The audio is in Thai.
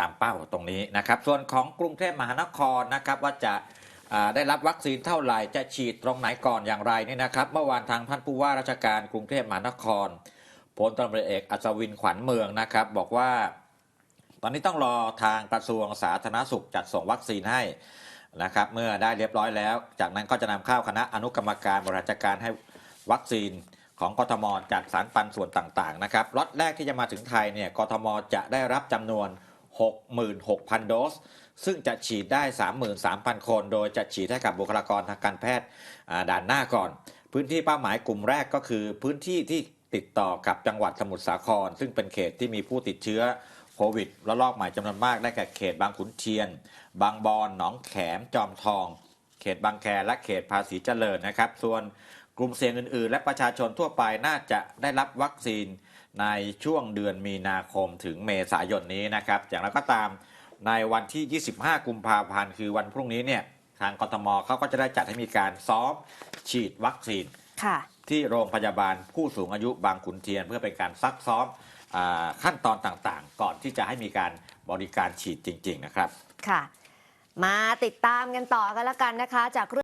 ตามเป้าตรงนี้นะครับ ส่วนของกรุงเทพมหานครนะครับว่าจะได้รับวัคซีนเท่าไหร่จะฉีดตรงไหนก่อนอย่างไรนี่นะครับ เมื่อวานทางท่านผู้ว่าราชการกรุงเทพมหานครพลตำรวจเอกอัศวินขวัญเมืองนะครับ บอกว่า ตอนนี้ต้องรอทางกระทรวงสาธารณสุขจัดส่งวัคซีนให้นะครับ เมื่อได้เรียบร้อยแล้ว จากนั้นก็จะนำเข้าคณะอนุกรรมการบริหารจัดการให้วัคซีนของกทมจากสารปันส่วนต่างๆนะครับล็อตแรกที่จะมาถึงไทยเนี่ยกทมจะได้รับจำนวน 66,000 โดส ซึ่งจะฉีดได้ 33,000 คน โดยจะฉีดให้กับบุคลากรทางการแพทย์ด่านหน้าก่อน พื้นที่เป้าหมายกลุ่มแรกก็คือ พื้นที่ที่ติดต่อกับจังหวัดสมุทรสาคร ซึ่งเป็นเขตที่มีผู้ติดเชื้อโควิดระลอกใหม่จำนวนมากได้แก่เขตบางขุนเทียน บางบอนหนองแขม จอมทอง เขตบางแคและเขตภาษีเจริญนะครับ ส่วนกลุ่มเสี่ยงอื่น ๆ และประชาชนทั่วไปน่าจะได้รับวัคซีน ในช่วงเดือนมีนาคมถึงเมษายนนี้นะครับอย่างไรก็ตามในวันที่ 25 กุมภาพันธ์คือวันพรุ่งนี้เนี่ยทางกทมเขาก็จะได้จัดให้มีการซ้อมฉีดวัคซีนค่ะที่โรงพยาบาลผู้สูงอายุบางขุนเทียน เพื่อเป็นการซักซ้อมอาขั้นตอนต่างๆ ก่อนที่จะให้มีการบริการฉีดจริง ๆ นะครับ ค่ะ มาติดตามกันต่อกันแล้วกันนะคะจากเรื่อง